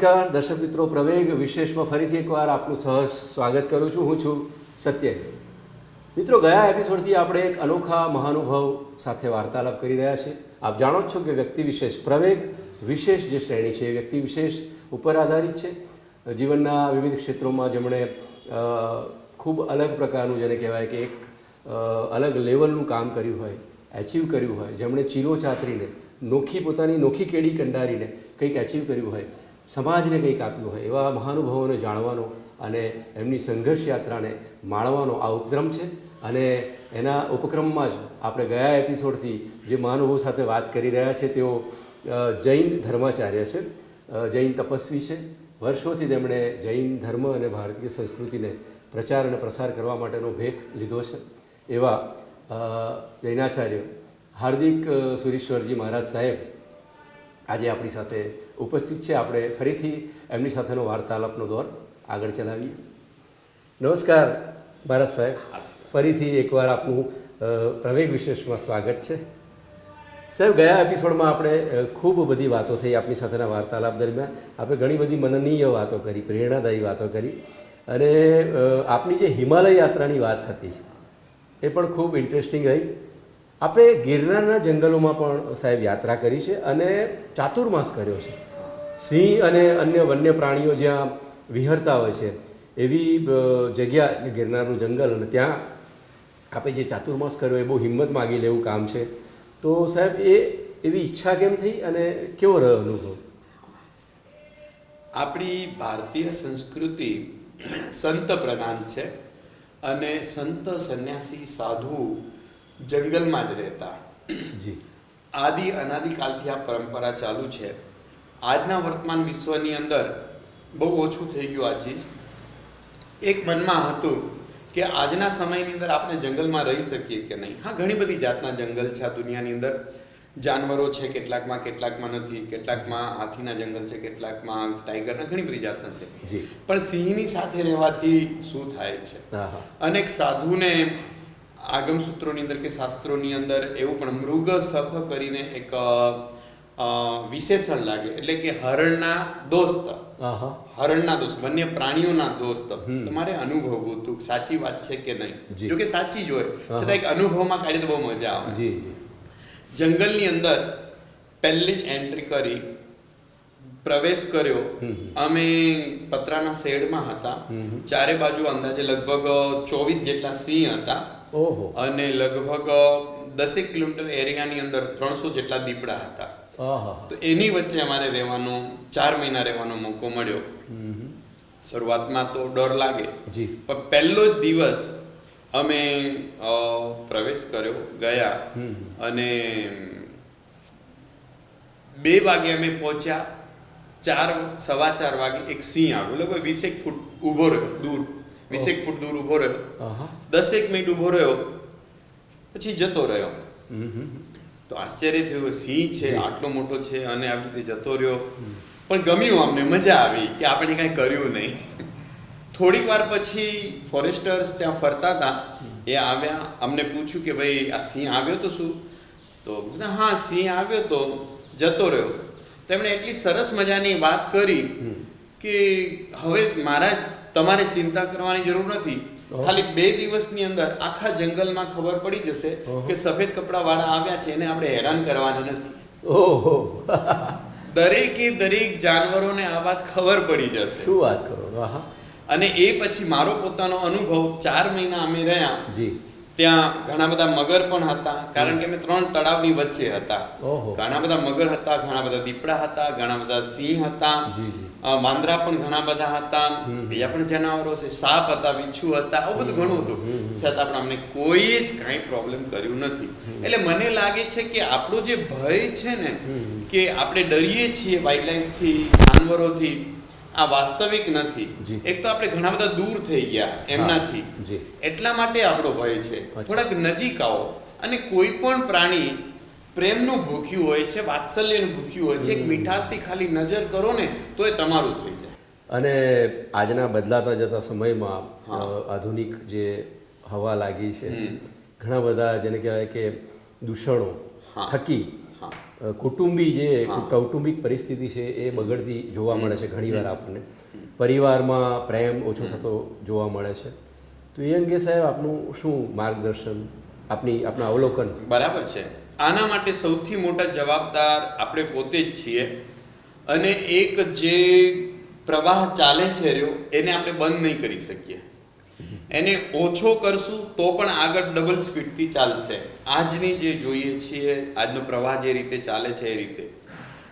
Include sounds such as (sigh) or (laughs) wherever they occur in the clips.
નમસ્કાર, દર્શક મિત્રો, પ્રવેગ વિશેષમાં ફરીથી એકવાર આપનું સહજ સ્વાગત કરું છું. હું છું સત્ય. મિત્રો, ગયા એપિસોડથી આપણે એક અનોખા મહાનુભાવ સાથે વાર્તાલાપ કરી રહ્યા છીએ. આપ જાણો છો કે વ્યક્તિ વિશેષ પ્રવેગ, વિશેષ જે શ્રેણી છે એ વ્યક્તિ વિશેષ ઉપર આધારિત છે. જીવનના વિવિધ ક્ષેત્રોમાં જેમણે ખૂબ અલગ પ્રકારનું જેને કહેવાય કે એક અલગ લેવલનું કામ કર્યું હોય એચીવ કર્યું હોય, જેમણે ચીરો ચાતરીને નોખી પોતાની નોખી કેડી કંડારીને કંઈક એચીવ કર્યું હોય સમાજને કંઈક આપ્યું હોય, એવા મહાનુભાવોને જાણવાનો અને એમની સંઘર્ષ યાત્રાને માણવાનો આ ઉપક્રમ છે. અને એના ઉપક્રમમાં જ આપણે ગયા એપિસોડથી જે મહાનુભવો સાથે વાત કરી રહ્યા છે, તેઓ જૈન ધર્માચાર્ય છે જૈન તપસ્વી છે. વર્ષોથી તેમણે જૈન ધર્મ અને ભારતીય સંસ્કૃતિને પ્રચાર અને પ્રસાર કરવા માટેનો ભેખ લીધો છે. એવા જૈનાચાર્ય હાર્દિક સુરેશ્વરજી મહારાજ સાહેબ આજે આપણી સાથે ઉપસ્થિત છે. આપણે ફરીથી એમની સાથેનો વાર્તાલાપનો દોર આગળ ચલાવીએ. નમસ્કાર ભારત સાહેબ. ફરીથી એકવાર આપનું પ્રવેગ વિશેષમાં સ્વાગત છે. સાહેબ ગયા એપિસોડમાં આપણે ખૂબ બધી વાતો થઈ આપની સાથેના વાર્તાલાપ દરમિયાન. આપણે ઘણી બધી મનનીય વાતો કરી પ્રેરણાદાયી વાતો કરી. અને આપની જે હિમાલય યાત્રાની વાત હતી એ પણ ખૂબ ઇન્ટરેસ્ટિંગ રહી. આપણે ગિરનારના જંગલોમાં પણ સાહેબ યાત્રા કરી છે અને ચાતુર્માસ કર્યો છે. સિંહ અને અન્ય વન્ય પ્રાણીઓ જ્યાં વિહરતા હોય છે એવી જગ્યા ગિરનારનું જંગલ અને ત્યાં આપણે જે ચાતુર્માસ કર્યો એ બહુ હિંમત માગી લેવું કામ છે. તો સાહેબ એ એવી ઈચ્છા કેમ થઈ અને કેવો રહ્યો અનુભવ? આપણી ભારતીય સંસ્કૃતિ સંત પ્રધાન છે અને સંત સંન્યાસી સાધુ જંગલમાં જ રહેતા. જી. આદિ અનાદિકાલથી આ પરંપરા ચાલુ છે. આજના વર્તમાન વિશ્વની અંદર બહુ ઓછું થઈ ગયું આ ચીજ. એક મનમાં હતું કે આજના સમયની અંદર આપણે જંગલમાં રહી શકીએ કે નહીં? હા ઘણી બધી જાતના જંગલ છે આ દુનિયાની અંદર. જાનવરો છે કેટલાકમાં કેટલાકમાં નથી કેટલાકમાં હાથીના જંગલ છે કેટલાકમાં ટાઈગરના ઘણી બધી જાતના છે. પણ સિંહની સાથે રહેવાથી શું થાય છે? અનેક સાધુને આગમ સૂત્રોની અંદર કે શાસ્ત્રોની અંદર એવું પણ મૃગ સખ કરીને એક વિશેષણ લાગે. એટલે કે હરણના દોસ્ત. હરણના દોસ્ત વન્ય પ્રાણીઓના દોસ્ત. તમારે અનુભવવું હતું. સાચી વાત છે કે. નહીં? જો. કે સાચી જ હોય. છતાં એક અનુભવમાં કાઢી તો બહુ મજા આવે. જંગલની અંદર પહેલી જ એન્ટ્રી કરી પ્રવેશ કર્યો. અમે પતરાના શેડમાં હતા. ચારે બાજુ અંદાજે લગભગ ચોવીસ જેટલા સિંહ હતા. અને લગભગ દસેક કિલોમીટર એરિયાની અંદર ત્રણસો જેટલા દીપડા હતા. તો એની વચ્ચે અમારે રહેવાનો ચાર મહિના રહેવાનો મોકો મળ્યો. શરૂઆતમાં તો ડર લાગે. જી. પણ પહેલો જ દિવસ અમે પ્રવેશ કર્યો ગયા. અને બે વાગે અમે પહોંચ્યા. ચાર સવા ચાર વાગે એક સિંહ આવ્યો. લગભગ વીસેક ફૂટ ઊભો રહ્યો દૂર. વીસેક ફૂટ દૂર ઊભો રહ્યો. દસેક મિનિટ ઊભો રહ્યો. પછી જતો રહ્યો. તો આશ્ચર્ય થયું સિંહ છે આટલો મોટો છે અને આવી રીતે જતો રહ્યો. પણ ગમ્યું અમને મજા આવી કે આપણે કાંઈ કર્યું નહીં. થોડીક વાર પછી ફોરેસ્ટર્સ ત્યાં ફરતા હતા. એ આવ્યા અમને પૂછ્યું કે ભાઈ આ સિંહ આવ્યો તો શું? તો હા સિંહ આવ્યો તો જતો રહ્યો. તો એમણે એટલી સરસ મજાની વાત કરી કે હવે મારા તમારે ચિંતા કરવાની જરૂર નથી. ખાલી બે દિવસની અંદર આખા જંગલમાં ખબર પડી જશે કે સફેદ કપડા વાળા આવ્યા છે એને આપણે હેરાન કરવાના નથી. ઓહો. દરેકે દરેક જાનવરોને આ વાત ખબર પડી જશે. શું વાત કરો અને એ પછી મારો પોતાનો અનુભવ ચાર મહિના અમે રહ્યા. જી. ત્યાં ઘણા બધા મગર પણ હતા. કારણ કે અમે ત્રણ તળાવની વચ્ચે હતા. ઘણા બધા મગર હતા ઘણા બધા દીપડા હતા ઘણા બધા સિંહ હતા. વાંદરા પણ ઘણા બધા હતા. બીજા પણ જનાવરો છે સાપ હતા વીછુ હતા આવું બધું ઘણું હતું. છતાં પણ અમને કોઈ જ કાંઈ પ્રોબ્લેમ કર્યું નથી. એટલે મને લાગે છે કે આપણો જે ભય છે ને કે આપણે ડરીએ છીએ વાઇલ્ડલાઇફથી જાનવરોથી આ વાસ્તવિક નથી. એક તો આપણે ઘણા બધા દૂર થઈ ગયા એમનાથી એટલા માટે આપણો ભય છે. થોડાક નજીક આવો અને કોઈ પણ પ્રાણી પ્રેમનું ભૂખ્યું હોય છે વાત્સલ્યનું ભૂખ્યું હોય છે એક મીઠાશથી ખાલી નજર કરો ને તો એ તમારું થઈ જાય. અને આજના બદલાતા જતા સમયમાં આધુનિક જે હવા લાગી છે ઘણા બધા જેને કહેવાય કે દૂષણો. થકી કુટુંબી જે કૌટુંબિક પરિસ્થિતિ છે એ બગડતી જોવા મળે છે ઘણીવાર આપણને. પરિવારમાં પ્રેમ ઓછો થતો જોવા મળે છે. તો એ અંગે સાહેબ આપનું શું માર્ગદર્શન આપની આપના અવલોકન? બરાબર છે. આના માટે સૌથી મોટા જવાબદાર આપણે પોતે જ છીએ. અને એક જે પ્રવાહ ચાલે છે રહ્યો એને આપણે બંધ નહીં કરી શકીએ. એને ઓછો કરશું તો પણ આગળ ડબલ સ્પીડથી ચાલશે. આજની જે જોઈએ છીએ આજનો પ્રવાહ જે રીતે ચાલે છે એ રીતે.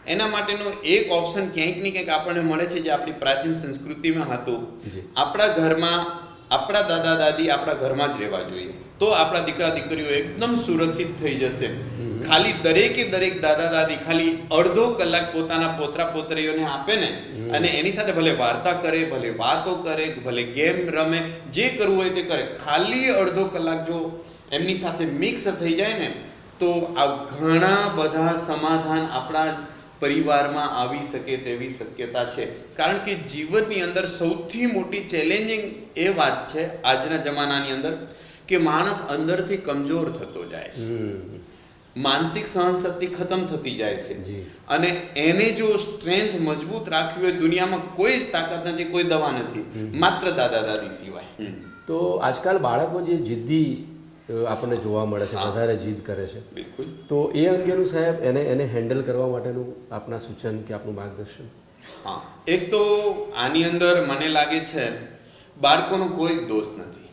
એના માટેનો એક ઓપ્શન ક્યાંક ને ક્યાંક આપણને મળે છે જે આપણી પ્રાચીન સંસ્કૃતિમાં હતું. આપણા ઘરમાં આપણા દાદા દાદી આપણા ઘરમાં જ રહેવા જોઈએ. તો આપણા દીકરા દીકરીઓ એકદમ સુરક્ષિત થઈ જશે. ખાલી દરેકે દરેક દાદા દાદી ખાલી અડધો કલાક પોતાના પોતરા પોતરીઓને આપે ને અને એની સાથે ભલે વાર્તા કરે ભલે વાતો કરે ભલે ગેમ રમે જે કરવું હોય તે કરે. ખાલી અડધો કલાક જો એમની સાથે મિક્સ થઈ જાય ને તો આ ઘણા બધા સમાધાન આપણા પરિવારમાં આવી શકે તેવી શક્યતા છે. કારણ કે જીવનની અંદર સૌથી મોટી ચેલેન્જિંગ એ વાત છે આજના જમાનાની અંદર કે માણસ અંદરથી કમજોર થતો જાય. માનસિક સહનશક્તિ ખતમ થતી જાય છે. અને એને જો સ્ટ્રેન્થ મજબૂત રાખવી હોય દુનિયામાં કોઈ જ તાકાત નથી કોઈ દવા નથી. માત્ર દાદા દાદી સિવાય. તો આજકાલ બાળકો જે જિદ્દી આપણને જોવા મળે છે. વધારે જીદ કરે છે. બિલકુલ. તો એ અંગેનું સાહેબ એને એને હેન્ડલ કરવા માટેનું આપના સૂચન કે આપનું માર્ગદર્શન? હા. એક તો આની અંદર મને લાગે છે બાળકોનો કોઈ દોષ નથી.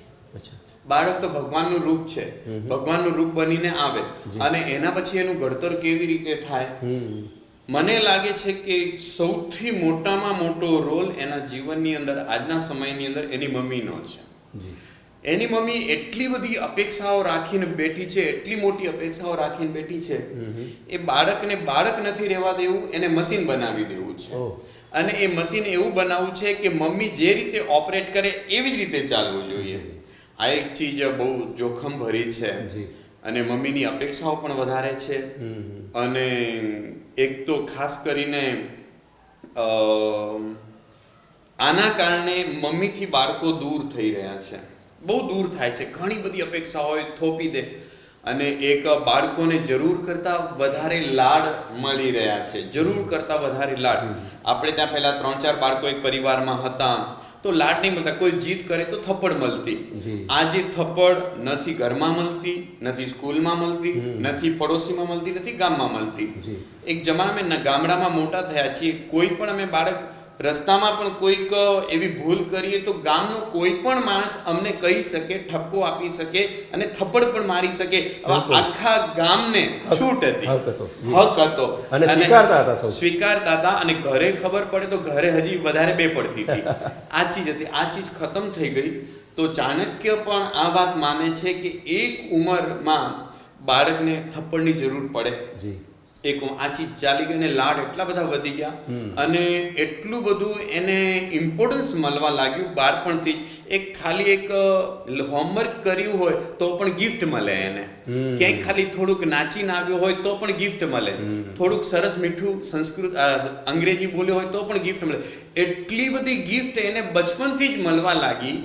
બાળક તો ભગવાનનું રૂપ છે. ભગવાનનું રૂપ બનીને આવે. અને એના પછી એનું ઘડતર કેવી રીતે થાય? મને લાગે છે કે સૌથી મોટામાં મોટો રોલ એના જીવનની અંદર આજના સમયની અંદર એની મમ્મીનો છે. એની મમ્મી એટલી બધી અપેક્ષાઓ રાખીને બેઠી છે એટલી મોટી અપેક્ષાઓ રાખીને બેઠી છે એ બાળકને બાળક નથી રહેવા દેવું એને મશીન બનાવી દેવું છે. અને એ મશીન એવું બનાવવું છે કે મમ્મી જે રીતે ઓપરેટ કરે એવી જ રીતે ચાલવું જોઈએ. આ એક ચીજ બહુ જોખમ ભરી છે અને મમ્મીની અપેક્ષાઓ પણ વધારે છે. અને એક તો ખાસ કરીને આના કારણે મમ્મીથી બાળકો દૂર થઈ રહ્યા છે. બહુ દૂર થાય છે. ઘણી બધી અપેક્ષા હોય થોપી દે. અને એક બાળકોને જરૂર કરતાં વધારે લાડ મળી રહ્યા છે. જરૂર કરતાં વધારે લાડ. આપણે ત્યાં પહેલાં ત્રણ ચાર બાળકો એક પરિવારમાં હતા. તો લાડ નહીં મળતા. કોઈ જીદ કરે તો થપ્પડ મળતી. આ આજે થપ્પડ નથી ઘરમાં મળતી નથી સ્કૂલમાં મળતી નથી પડોશીમાં મળતી નથી ગામમાં મળતી. જી. એક જમાના અમે ગામડામાં મોટા થયા છીએ. કોઈ પણ અમે બાળક રસ્તામાં પણ કોઈક એવી ભૂલ કરીએ તો ગામનો કોઈ પણ માણસ અમને કહી શકે ઠપકો આપી શકે અને થપ્પડ પણ મારી શકે. આખા ગામને છૂટ હતી. હક હતો. અને સ્વીકારતા હતા સૌ. સ્વીકારતા હતા અને ઘરે ખબર પડે તો ઘરે હજી વધારે બે પડતી હતી. (laughs) આ ચીજ હતી. આ ચીજ ખતમ થઈ ગઈ. તો ચાણક્ય પણ આ વાત માને છે કે એક ઉંમરમાં બાળકને થપ્પડની જરૂર પડે. જી. એક આ ચીજ ચાલી ગઈ અને લાડ એટલા બધા વધી ગયા. અને એટલું બધું એને ઇમ્પોર્ટન્સ મળવા લાગ્યું બાળપણથી. એક ખાલી એક હોમવર્ક કર્યું હોય તો પણ ગિફ્ટ મળે એને. ક્યાંય ખાલી થોડુંક નાચીને આવ્યો હોય તો પણ ગિફ્ટ મળે. થોડુંક સરસ મીઠું સંસ્કૃત અંગ્રેજી બોલ્યો હોય તો પણ ગિફ્ટ મળે. એટલી બધી ગિફ્ટ એને બચપનથી જ મળવા લાગી.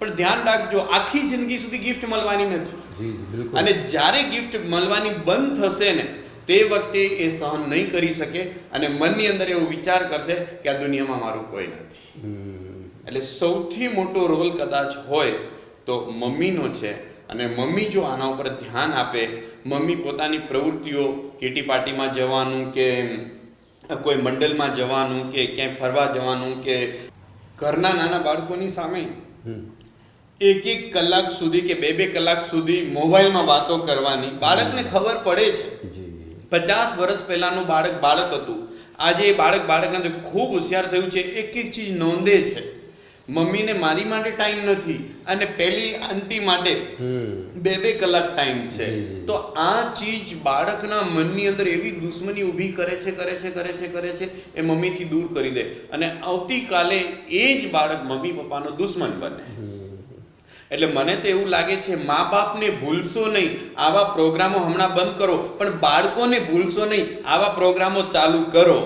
પણ ધ્યાન રાખજો આખી જિંદગી સુધી ગિફ્ટ મળવાની નથી. અને જ્યારે ગિફ્ટ મળવાની બંધ થશે ને તે વખતે એ સહન નહીં કરી શકે અને મનની અંદર એવો વિચાર કરશે કે આ દુનિયામાં મારું કોઈ નથી. એટલે સૌથી મોટો રોલ કદાચ હોય તો મમ્મીનો છે અને મમ્મી જો આના ઉપર ધ્યાન આપે મમ્મી પોતાની પ્રવૃત્તિઓ કેટી પાર્ટીમાં જવાનું કે કોઈ મંડળમાં જવાનું કે ક્યાંય ફરવા જવાનું કે ઘરના નાના બાળકોની સામે એક એક કલાક સુધી કે બે બે કલાક સુધી મોબાઈલમાં વાતો કરવાની બાળકને ખબર પડે છે જી. પચાસ વર્ષ પહેલાનું બાળક બાળક હતું. આજે એ બાળક બાળકના ખૂબ હોશિયાર થયું છે. એક એક ચીજ નોંધે છે. મમ્મીને મારી માટે ટાઈમ નથી અને પેલી આંટી માટે બે બે કલાક ટાઈમ છે. તો આ ચીજ બાળકના મનની અંદર એવી દુશ્મની ઊભી કરે છે કરે છે કરે છે કરે છે એ મમ્મીથી દૂર કરી દે. અને આવતીકાલે એ જ બાળક મમ્મી પપ્પાનો દુશ્મન બને. એટલે મને તો એવું લાગે છે મા બાપને ભૂલશો નહીં. આવા પ્રોગ્રામો હમણાં બંધ કરો પણ બાળકોને ભૂલશો નહીં. આવા પ્રોગ્રામો ચાલુ કરો.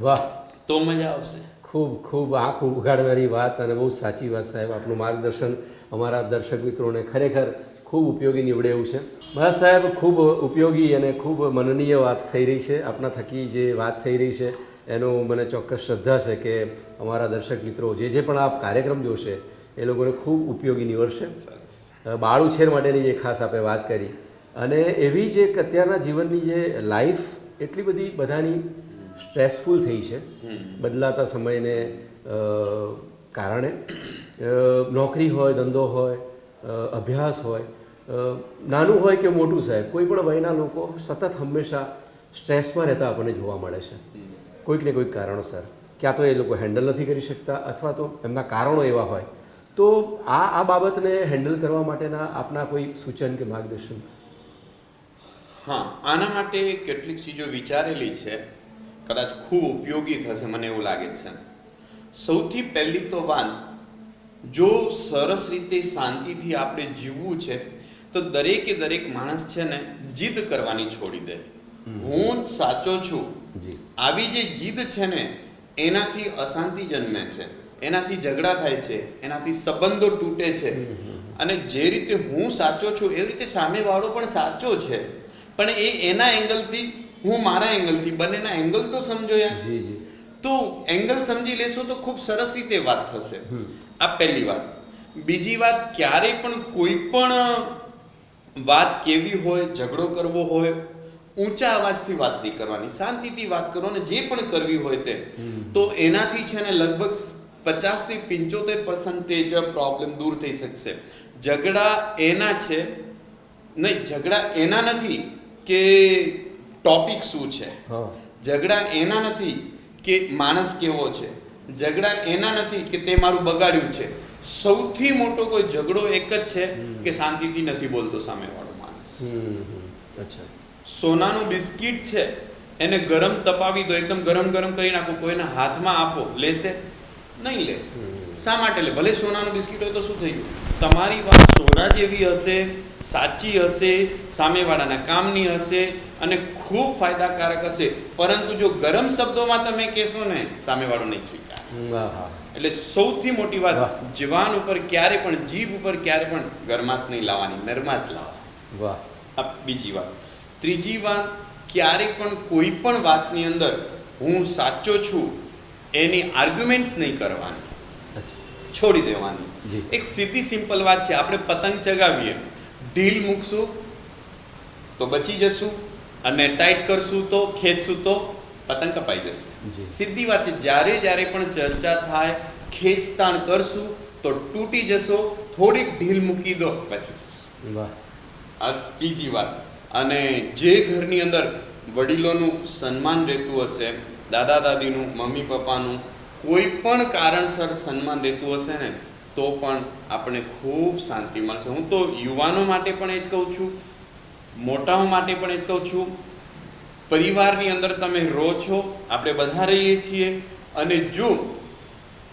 વાહ. તો મજા આવશે. ખૂબ ખૂબ આંખ ઉઘાડનારી વાત અને બહુ સાચી વાત સાહેબ. આપનું માર્ગદર્શન અમારા દર્શક મિત્રોને ખરેખર ખૂબ ઉપયોગી નીવડે એવું છે. બસ સાહેબ ખૂબ ઉપયોગી અને ખૂબ મનનીય વાત થઈ રહી છે. આપના થકી જે વાત થઈ રહી છે એનું મને ચોક્કસ શ્રદ્ધા છે કે અમારા દર્શક મિત્રો જે જે પણ આ કાર્યક્રમ જોશે એ લોકોને ખૂબ ઉપયોગી નીવડશે. બાળ ઉછેર માટેની જે ખાસ આપણે વાત કરી. અને એવી જે અત્યારના જીવનની જે લાઈફ એટલી બધી બધાની સ્ટ્રેસફુલ થઈ છે. બદલાતા સમયને કારણે. નોકરી હોય, ધંધો હોય અભ્યાસ હોય નાનું હોય કે મોટું સાહેબ, કોઈ પણ વયના લોકો સતત હંમેશા સ્ટ્રેસમાં રહેતા આપણને જોવા મળે છે. કોઈક ને કોઈક કારણોસર. ક્યાં તો એ લોકો હેન્ડલ નથી કરી શકતા અથવા તો એમના કારણો એવા હોય તો આ આ બાબતને હેન્ડલ કરવા માટેના આપના કોઈ સૂચન કે માર્ગદર્શન? હા આના માટે કેટલીક ચીજો વિચારેલી છે. કદાચ ખૂબ ઉપયોગી થશે મને એવું લાગે છે. સૌથી પહેલી તો વાત જો સરસ રીતે શાંતિથી આપણે જીવવું છે તો દરેકે દરેક માણસ છે ને જીદ કરવાની છોડી દે. હું સાચો છું. આવી જે જીદ છે ને એનાથી અશાંતિ જન્મે છે. એનાથી ઝઘડા થાય છે એનાથી સંબંધો તૂટે છે. અને જે રીતે હું સાચો છું એવી રીતે સામેવાળો પણ સાચો છે. પણ એ એના એંગલથી હું મારા એંગલથી બંનેના એંગલ તો સમજો યાર. જી જી. તો એંગલ સમજી લેશો તો ખૂબ સરસ રીતે વાત થશે. આ પહેલી વાત. બીજી વાત ક્યારેય પણ કોઈ પણ વાત કેવી હોય ઝઘડો કરવો હોય ઊંચા અવાજથી વાત નહીં કરવાની. શાંતિથી વાત કરો ને જે પણ કરવી હોય તે. તો એનાથી છે ને લગભગ પચાસથી પંચોતેર પર્સન્ટેજ પ્રોબ્લેમ દૂર થઈ શકશે. ઝઘડા એના છે નહીં ઝઘડા એના નથી કે ટોપિક શું છે. ઝઘડા એના નથી કે માણસ કેવો છે. ઝઘડા એના નથી કે તે મારું બગાડ્યું છે. સૌથી મોટો કોઈ ઝઘડો એક જ છે કે શાંતિથી નથી બોલતો સામેવાળો માણસ. અચ્છા. સોનાનું બિસ્કિટ છે એને ગરમ તપાવી દો એકદમ ગરમ ગરમ કરી નાખો કોઈના હાથમાં આપો લેશે. નહીં લે. શા માટે લે? ભલે સોનાનું બિસ્કિટ હોય તો શું થઈ ગયું? તમારી વાત સોના જેવી હશે સાચી હશે સામેવાળાના કામની હશે અને ખૂબ ફાયદાકારક હશે. પરંતુ જો ગરમ શબ્દોમાં તમે કહેશો ને સામેવાળો નહીં સ્વીકાર. એટલે સૌથી મોટી વાત વાહ. જવાન ઉપર ક્યારે પણ જીભ ઉપર ક્યારે પણ ગરમાશ નહીં લાવવાની નરમાશ લાવવાની. વાહ. આ બીજી વાત. ત્રીજી વાત ક્યારેક પણ કોઈ પણ વાતની અંદર હું સાચો છું એની આર્ગ્યુમેન્ટ્સ નહીં કરવાની. છોડી દેવાની. એક સીધી સિમ્પલ વાત છે આપણે પતંગ ચગાવીએ ઢીલ મૂકશું તો બચી જશું અને ટાઈટ કરશું તો ખેંચશું તો પતંગ કપાઈ જશે. સીધી વાત છે જ્યારે જ્યારે પણ ચર્ચા થાય ખેંચતાણ કરશું તો તૂટી જશો થોડીક ઢીલ મૂકી દો બચી જશો. વાહ. આ ત્રીજી વાત. અને જે ઘરની અંદર વડીલોનું સન્માન રહેતું હશે દાદા દાદીનું મમ્મી પપ્પાનું કોઈ પણ કારણસર સન્માન રહેતું હશે ને તો પણ આપણે ખૂબ શાંતિ મળશે. હું તો યુવાનો માટે પણ એ જ કહું છું મોટાઓ માટે પણ એ જ કહું છું પરિવારની અંદર તમે રહો છો આપણે બધા રહીએ છીએ અને જો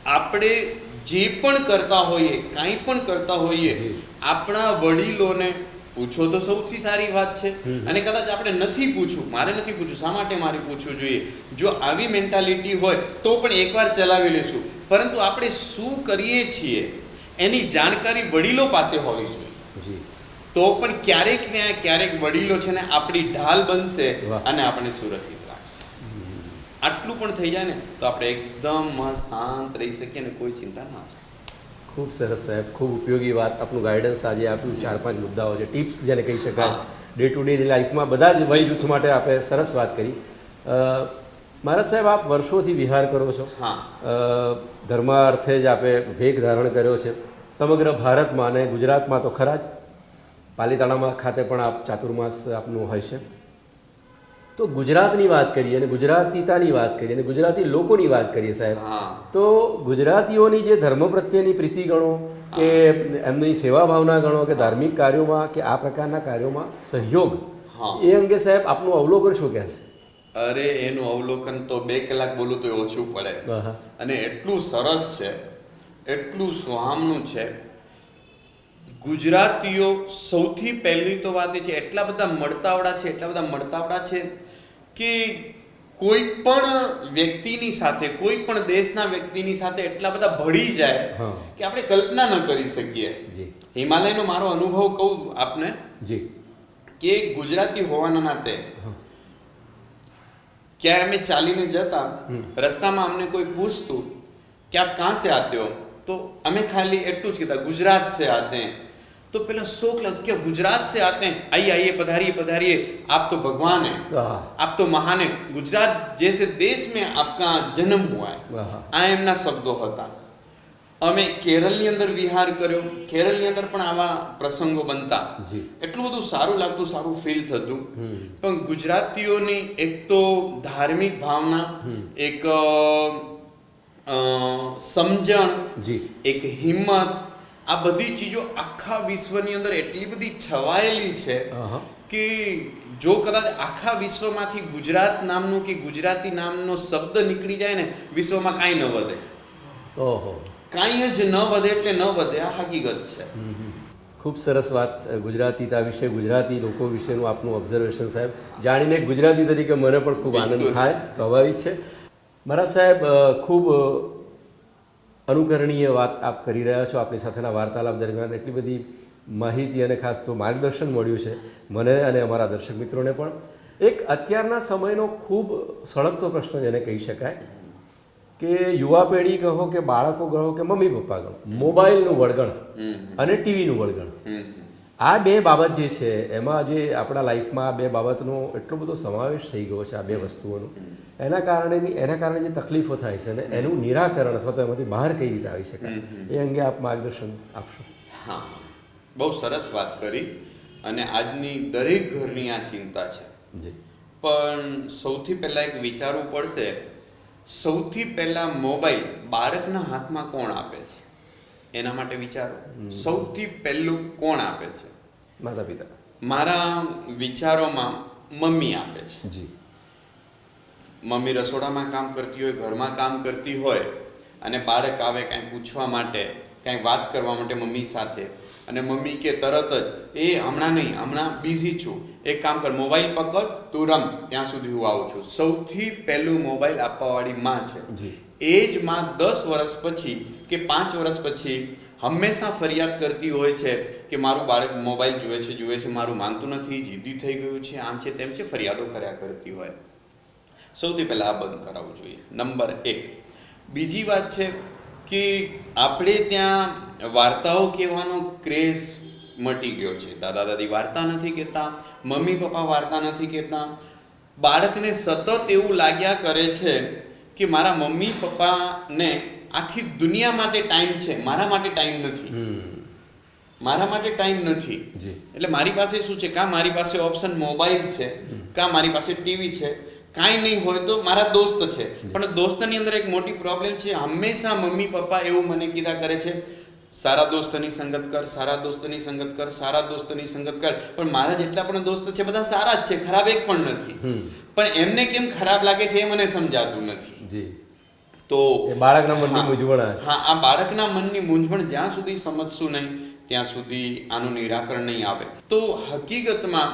આપણે જે પણ કરતા હોઈએ કાંઈ પણ કરતા હોઈએ આપણા વડીલોને પૂછો તો સૌથી સારી વાત છે. અને કદાચ આપણે નથી પૂછવું મારે નથી પૂછવું શા માટે મારે પૂછવું જોઈએ? જો આવી મેન્ટાલિટી હોય તો પણ એકવાર ચલાવી લેશું પરંતુ આપણે શું કરીએ છીએ? એની જાણકારી વડીલો પાસે હોવી જોઈએ. તો પણ ક્યારેક ને ક્યારેક વડીલો છે ને આપણી ઢાલ બનશે અને આપણે સુરક્ષિત રાખશે. આટલું પણ થઈ જાય ને તો આપણે એકદમ શાંત રહી શકીએ ને કોઈ ચિંતા ના થાય. ખૂબ સરસ સાહેબ ખૂબ ઉપયોગી વાત. આપનું ગાઈડન્સ આજે આપ્યું ચાર પાંચ મુદ્દાઓ છે ટિપ્સ જેને કહી શકાય. ડે ટુ ડે લાઈફમાં બધા જ વય જૂથ માટે આપણે સરસ વાત કરી. મારા સાહેબ આપ વર્ષોથી વિહાર કરો છો. ધર્માર્થે જ આપે ભેગ ધારણ કર્યો છે. સમગ્ર ભારતમાં અને ગુજરાતમાં તો ખરા જ. પાલીતાણામાં ખાતે પણ આપ ચાતુર્માસ આપનું હોય છે. તો ગુજરાતની વાત કરીએ અને ગુજરાતીતાની વાત કરીએ અને ગુજરાતી લોકોની વાત કરીએ સાહેબ હા તો ગુજરાતીઓની જે ધર્મ પ્રત્યેની પ્રીતિ ગણો કે એમની સેવા ભાવના ગણો કે ધાર્મિક કાર્યોમાં કે આ પ્રકારના કાર્યોમાં સહયોગ હા. એ અંગે સાહેબ આપનું અવલોકન શું કહે છે અરે એનું અવલોકન તો બે કલાક બોલું તો ઓછું પડે. અને એટલું સરસ છે એટલું સુહામણું છે ગુજરાતીઓ સૌથી પહેલી તો વાત એ છે એટલા બધા મળતાવડા છે એટલા બધા મળતાવડા છે કે કોઈ પણ વ્યક્તિની સાથે કોઈ પણ દેશના વ્યક્તિની સાથે એટલા બધા ભળી જાય કે આપણે કલ્પના ન કરી શકીએ. હિમાલયનો મારો અનુભવ કહું આપને જી. કે ગુજરાતી હોવાના નાતે ક્યાંય ક્યાં અમે ચાલીને જતા રસ્તામાં અમને કોઈ પૂછતું કે આપ કાં સે આતે હો? તો અમે ખાલી એટલું જ કહેતા ગુજરાત સે આતે हैं તો પેલા શોક લાગ કે ગુજરાત સે આપને આઈએ આઈએ પધારીએ પધારીએ આપ તો ભગવાન હે. આપ તો મહાન હે. ગુજરાત જૈસે દેશ મેં આપકા જન્મ હુઆ હે. આ એમના શબ્દો હતા. અમે કેરળની અંદર વિહાર કર્યો. કેરળની અંદર પણ આવા પ્રસંગો બનતા. એટલું બધું સારું લાગતું સારું ફીલ થતું. પણ ગુજરાતીઓની એક તો ધાર્મિક ભાવના એક સમજણ એક હિંમત આ બધી ચીજો આખા વિશ્વની અંદર એટલી બધી છવાયેલી છે કે જો કદાચ આખા વિશ્વમાંથી ગુજરાત નામનું કે ગુજરાતી નામનો શબ્દ નીકળી જાય ને વિશ્વમાં કાંઈ ન વધે. ઓહો. કાંઈ જ ન વધે એટલે ન વધે આ હકીકત છે. ખૂબ સરસ વાત ગુજરાતીતા વિશે ગુજરાતી લોકો વિશેનું આપનું ઓબ્ઝર્વેશન સાહેબ. જાણીને ગુજરાતી તરીકે મને પણ ખૂબ આનંદ થાય સ્વાભાવિક છે. મારા સાહેબ ખૂબ અનુકરણીય વાત આપ કરી રહ્યા છો આપની સાથેના વાર્તાલાપ દરમિયાન. એટલી બધી માહિતી અને ખાસ તો માર્ગદર્શન મળ્યું છે મને અને અમારા દર્શક મિત્રોને પણ. એક અત્યારના સમયનો ખૂબ સળગતો પ્રશ્ન જેને કહી શકાય કે યુવા પેઢી કહો કે બાળકો કહો કે મમ્મી પપ્પા કહો મોબાઈલનું વળગણ અને ટીવીનું વળગણ. આ બે બાબત જે છે એમાં જે આપણા લાઈફમાં આ બે બાબતનો એટલો બધો સમાવેશ થઈ ગયો છે આ બે વસ્તુઓનો એના કારણે એના કારણે જે તકલીફો થાય છે ને એનું નિરાકરણ અથવા તો એમાંથી બહાર કઈ રીતે આવી શકાય એ અંગે આપ માર્ગદર્શન આપશો. હા. બહુ સરસ વાત કરી અને આજની દરેક ઘરની આ ચિંતા છે. પણ સૌથી પહેલાં એક વિચારવું પડશે સૌથી પહેલાં મોબાઈલ બાળકના હાથમાં કોણ આપે છે? એના માટે વિચારો. સૌથી પહેલું કોણ આપે છે? માતા પિતા મારા વિચારોમાં મમ્મી આપે છે. જી. મમ્મી રસોડામાં કામ કરતી હોય ઘરમાં કામ કરતી હોય અને બાળક આવે કાંઈ પૂછવા માટે કાંઈ વાત કરવા માટે મમ્મી સાથે. અને મમ્મી કે તરત જ એ હમણાં નહીં હમણાં બિઝી છું. એક કામ કર મોબાઈલ પકડ તું રમ. ત્યાં સુધી હું આવું છું. સૌથી પહેલું મોબાઈલ આપવાવાળી માં છે. એ જ માં દસ વર્ષ પછી કે પાંચ વર્ષ પછી હંમેશા ફરિયાદ કરતી હોય છે કે મારું બાળક મોબાઈલ જુએ છે જુએ છે, મારું માનતું નથી, જીદી થઈ ગયું છે, આમ છે તેમ છે, ફરિયાદો કર્યા કરતી હોય. સૌથી પહેલાં આ બંધ કરાવવું જોઈએ. નંબર એક. બીજી વાત છે કે આપણે ત્યાં વાર્તાઓ કહેવાનો ક્રેઝ મટી ગયો છે. દાદા દાદી વાર્તા નથી કહેતા, મમ્મી પપ્પા વાર્તા નથી કહેતા. બાળકને સતત એવું લાગ્યા કરે છે કે મારા મમ્મી પપ્પાને આખી દુનિયા માટે ટાઈમ છે મારા માટે ટાઈમ નથી. મારા માટે ટાઈમ નથી. એટલે મારી પાસે શું છે? કાં મારી પાસે ઓપ્શન મોબાઈલ છે કાં મારી પાસે ટીવી છે કાંઈ નહીં હોય તો મારા દોસ્ત છે. પણ દોસ્તની અંદર એક મોટી પ્રોબ્લેમ છે હંમેશા મમ્મી પપ્પા એવું મને કીધા કરે છે સારા દોસ્તની સંગત કર સારા દોસ્તની સંગત કર સારા દોસ્તની સંગત કર. પણ મારા જેટલા પણ દોસ્ત છે બધા સારા જ છે ખરાબ એક પણ નથી. પણ એમને કેમ ખરાબ લાગે છે એ મને સમજાતું નથી. જી. તો બાળકના મનની મૂંઝવણ. હા આ બાળકના મનની મૂંઝવણ જ્યાં સુધી સમજશું નહીં ત્યાં સુધી આનું નિરાકરણ નહીં આવે તો હકીકતમાં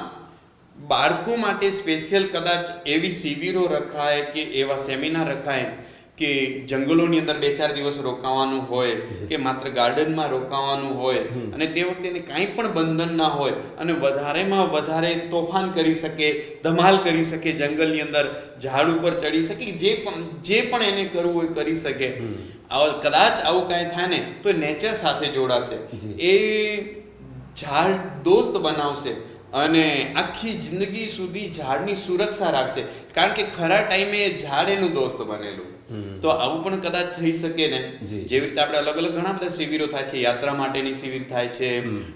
બાળકો માટે સ્પેશિયલ કદાચ એવી શિબિરો રખાય કે એવા સેમિનાર રખાય કે જંગલોની અંદર બે ચાર દિવસ રોકાવાનું હોય કે માત્ર ગાર્ડનમાં રોકાવાનું હોય અને તે વખતે એને કાંઈ પણ બંધન ના હોય અને વધારેમાં વધારે તોફાન કરી શકે ધમાલ કરી શકે જંગલની અંદર ઝાડ ઉપર ચડી શકે જે પણ જે પણ એને કરવું હોય કરી શકે. આવા કદાચ આવું કાંઈ થાય ને તો નેચર સાથે જોડાશે. એ ઝાડ દોસ્ત બનાવશે અને આખી જિંદગી સુધી ઝાડની સુરક્ષા રાખશે. કારણ કે ખરા ટાઈમે ઝાડ એનું દોસ્ત બનેલું. તો આવું પણ કદાચ થઈ શકે ને. જેવી રીતે આપણે અલગ અલગ ઘણા બધા શિબિરો થાય છે યાત્રા માટેની શિબિર થાય છે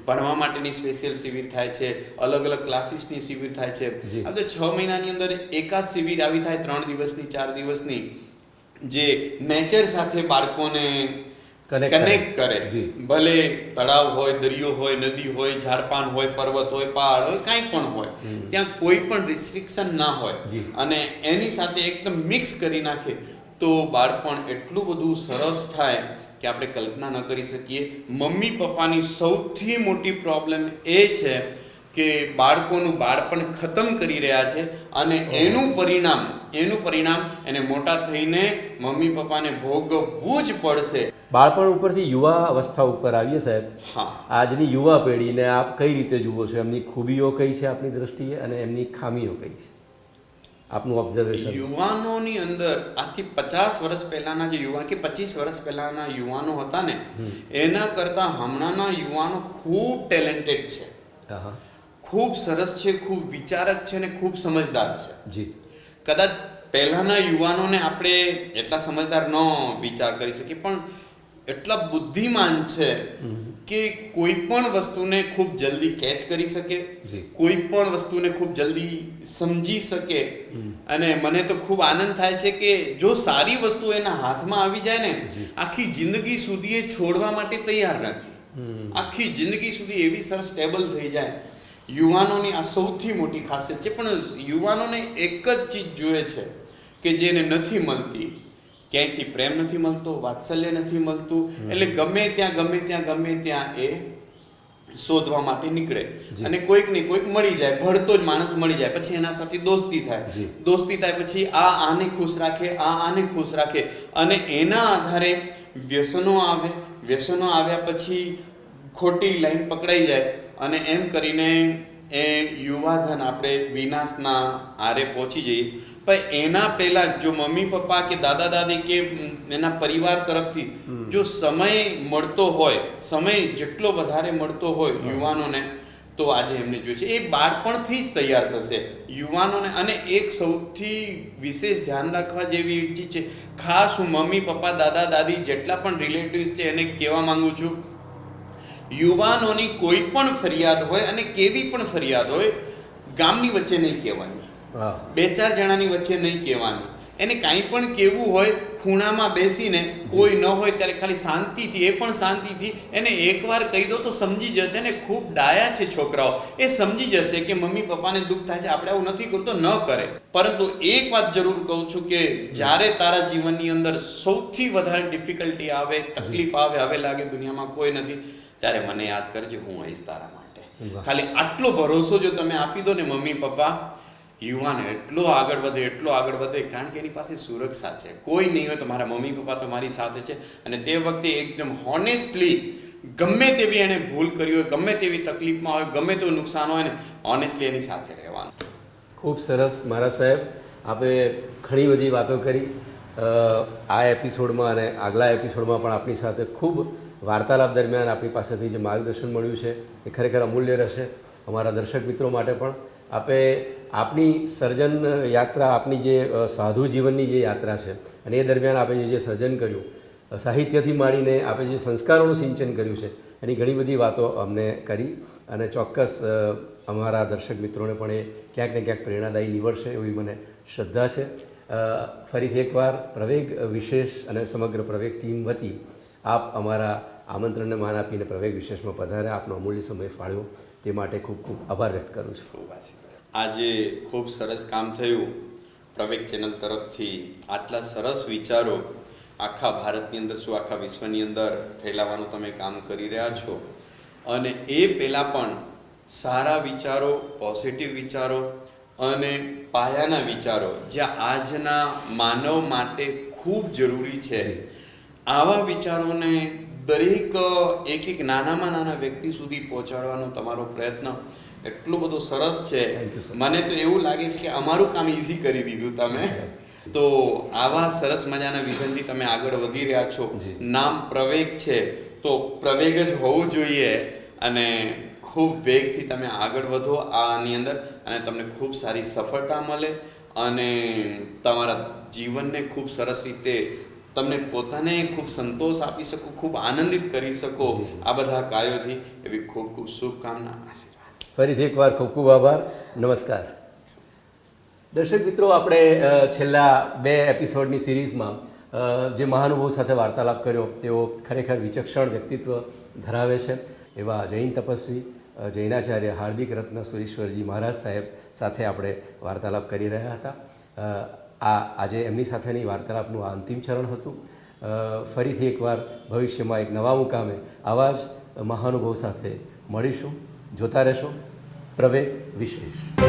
ભણવા માટેની સ્પેશિયલ શિબિર થાય છે અલગ અલગ ક્લાસીસની શિબિર થાય છે. આ તો છ મહિનાની અંદર એકાદ શિબિર આવી થાય ત્રણ દિવસની ચાર દિવસની જે નેચર સાથે બાળકોને કનેક્ટ કરે. ભલે તળાવ હોય દરિયો હોય નદી હોય ઝાડપાન હોય પર્વત હોય પહાડ હોય કાંઈ પણ હોય. ત્યાં કોઈ પણ રિસ્ટ્રિક્શન ના હોય. અને એની સાથે એકદમ મિક્સ કરી નાખે. તો બાળપણ એટલું બધું સરસ થાય કે આપણે કલ્પના ન કરી શકીએ. મમ્મી પપ્પાની સૌથી મોટી પ્રોબ્લેમ એ છે કે બાળકોનું બાળપણ ખતમ કરી રહ્યા છે અને એનું પરિણામ એનું પરિણામ એને મોટા થઈને મમ્મી પપ્પાને ભોગવવું જ પડશે. બાળપણ ઉપરથી યુવા અવસ્થા ઉપર આવીએ સાહેબ. હા. આજની યુવા પેઢીને આપ કઈ રીતે જુઓ છો? એમની ખૂબીઓ કઈ છે આપની દ્રષ્ટિએ અને એમની ખામીઓ કઈ છે? આપનું ઓબ્ઝર્વેશન યુવાનોની અંદર આથી પચાસ વર્ષ પહેલાના જે યુવાન કે પચીસ વર્ષ પહેલાના યુવાનો હતા ને એના કરતા હમણાંના યુવાનો ખૂબ ટેલેન્ટેડ છે. ખૂબ સરસ છે ખૂબ વિચારક છે અને ખૂબ સમજદાર છે. જી. કદાચ પહેલાના યુવાનોને આપણે એટલા સમજદાર ન વિચાર કરી શકીએ પણ એટલા બુદ્ધિમાન છે કે કોઈ પણ વસ્તુને ખૂબ જલ્દી કેચ કરી શકે કોઈ પણ વસ્તુને ખૂબ જલ્દી સમજી શકે. અને મને તો ખૂબ આનંદ થાય છે કે જો સારી વસ્તુ એના હાથમાં આવી જાય ને આખી જિંદગી સુધી એ છોડવા માટે તૈયાર નથી આખી જિંદગી સુધી એવી સરસ સ્ટેબલ થઈ જાય. યુવાનોની આ સૌથી મોટી ખાસિયત છે પણ યુવાનોને એક જ ચીજ જોઈએ છે કે જેને નથી મળતી. ક્યાંયથી પ્રેમ નથી મળતો વાત્સલ્ય નથી મળતું. એટલે ગમે ત્યાં ગમે ત્યાં ગમે ત્યાં એ શોધવા માટે નીકળે. અને કોઈક ને કોઈક મળી જાય ભળતો જ માણસ મળી જાય. પછી એના સાથે દોસ્તી થાય. દોસ્તી થાય પછી આ આને ખુશ રાખે આ આને ખુશ રાખે. અને એના આધારે વ્યસનો આવે વ્યસનો આવ્યા પછી ખોટી લાઈન પકડાઈ જાય. અને એમ કરીને એ યુવાધન આપણે વિનાશના આરે પહોંચી જઈએ. પણ એના પહેલા જો મમ્મી પપ્પા કે દાદા દાદી કે એના પરિવાર તરફથી જો સમય મળતો હોય સમય જેટલો વધારે મળતો હોય યુવાનોને તો આજે એમને જોઈએ છે. એ બાળપણથી જ તૈયાર થશે. યુવાનોને અને એક સૌથી વિશેષ ધ્યાન રાખવા જેવી ચીજ છે ખાસ હું મમ્મી પપ્પા દાદા દાદી જેટલા પણ રિલેટિવ્સ છે એને કહેવા માંગુ છું યુવાનોની કોઈ પણ ફરિયાદ હોય અને કેવી પણ ફરિયાદ હોય ગામની વચ્ચે નહીં કહેવાની. બે ચાર જણાની વચ્ચે નહીં કહેવાની. એને કાંઈ પણ કહેવું હોય ખૂણામાં બેસીને કોઈ ન હોય ત્યારે ખાલી શાંતિથી એ પણ શાંતિથી એને એકવાર કહી દો તો સમજી જશે ને ખૂબ ડાયા છે છોકરાઓ. એ સમજી જશે કે મમ્મી પપ્પાને દુઃખ થાય છે આપણે આવું નથી કરતો ન કરે. પરંતુ એક વાત જરૂર કહું છું કે જ્યારે તારા જીવનની અંદર સૌથી વધારે ડિફિકલ્ટી આવે તકલીફ આવે હવે લાગે દુનિયામાં કોઈ નથી ત્યારે મને યાદ કરજે હું આવીશ તારા માટે. ખાલી આટલો ભરોસો જો તમે આપી દો ને મમ્મી પપ્પા યુવાન એટલો આગળ વધે, એટલો આગળ વધે, કારણ કે એની પાસે સુરક્ષા છે. કોઈ નહીં હોય તો મારા મમ્મી, પપ્પા તો મારી સાથે છે. અને તે વખતે એકદમ હોનેસ્ટલી ગમે તેવી એને ભૂલ કરી હોય, ગમે તેવી તકલીફમાં હોય, ગમે તેવું નુકસાન હોય ને ઓનેસ્ટલી એની સાથે રહેવાનું. ખૂબ સરસ મારા સાહેબ, આપે ઘણી બધી વાતો કરી. આ એપિસોડમાં અને આગલા એપિસોડમાં પણ આપણી સાથે ખૂબ વાર્તાલાપ દરમિયાન આપણી પાસેથી જે માર્ગદર્શન મળ્યું છે, એ ખરેખર અમૂલ્ય રહેશે. અમારા દર્શક મિત્રો માટે પણ આપે આપણી સર્જન યાત્રા, આપની જે સાધુ જીવનની જે યાત્રા છે, અને એ દરમિયાન આપે જે સર્જન કર્યું સાહિત્યથી માંડીને આપે જે સંસ્કારોનું સિંચન કર્યું છે, એની ઘણી બધી વાતો અમને કરી, અને ચોક્કસ અમારા દર્શક મિત્રોને પણ એ ક્યાંક ને ક્યાંક પ્રેરણાદાયી નીવડશે એવી મને શ્રદ્ધા છે. ફરીથી એકવાર પ્રવેગ વિશેષ અને સમગ્ર પ્રવેગ ટીમ વતી આપ અમારા આમંત્રણને માન આપીને પ્રવેગ વિશેષમાં પધાર્યા. આપનો અમૂલ્ય સમય ફાળ્યો. તે માટે ખૂબ ખૂબ આભાર વ્યક્ત કરું છું. આજે ખૂબ સરસ કામ થયું. પ્રવેક ચેનલ તરફથી આટલા સરસ વિચારો આખા ભારતની અંદર શું આખા વિશ્વની અંદર ફેલાવવાનું તમે કામ કરી રહ્યા છો. અને એ પહેલાં પણ સારા વિચારો પોઝિટિવ વિચારો અને પાયાના વિચારો જે આજના માનવ માટે ખૂબ જરૂરી છે. આવા વિચારોને દરેક એક એક નાનામાં નાના વ્યક્તિ સુધી પહોંચાડવાનો તમારો પ્રયત્ન એટલો બધો સરસ છે. મને તો એવું લાગે છે કે અમારું કામ ઇઝી કરી દીધું તમે. તો આવા સરસ મજાના વિઝનથી તમે આગળ વધી રહ્યા છો. નામ પ્રવેગ છે. તો પ્રવેગ જ હોવું જોઈએ અને ખૂબ વેગથી તમે આગળ વધો આની અંદર અને તમને ખૂબ સારી સફળતા મળે અને તમારા જીવનને ખૂબ સરસ રીતે તમને પોતાને ખૂબ સંતોષ આપી શકો ખૂબ આનંદિત કરી શકો આ બધા કાર્યોથી એવી ખૂબ ખૂબ શુભકામના. આશીર્વાદ. ફરીથી એકવાર ખૂબ ખૂબ આભાર. નમસ્કાર. દર્શક મિત્રો, આપણે છેલ્લા બે એપિસોડની સિરીઝમાં જે મહાનુભવ સાથે વાર્તાલાપ કર્યો, તેઓ ખરેખર વિચક્ષણ વ્યક્તિત્વ ધરાવે છે. એવા જૈન તપસ્વી જૈનાચાર્ય હાર્દિક રત્ન સુરેશ્વરજી મહારાજ સાહેબ સાથે આપણે વાર્તાલાપ કરી રહ્યા હતા. આ આજે એમની સાથેની વાર્તાલાપનું આ અંતિમ ચરણ હતું. ફરીથી એકવાર ભવિષ્યમાં એક નવા મુકામે આવા જ મહાનુભાવ સાથે મળીશું. જોતા રહેશો. પ્રવેગ વિશેષ.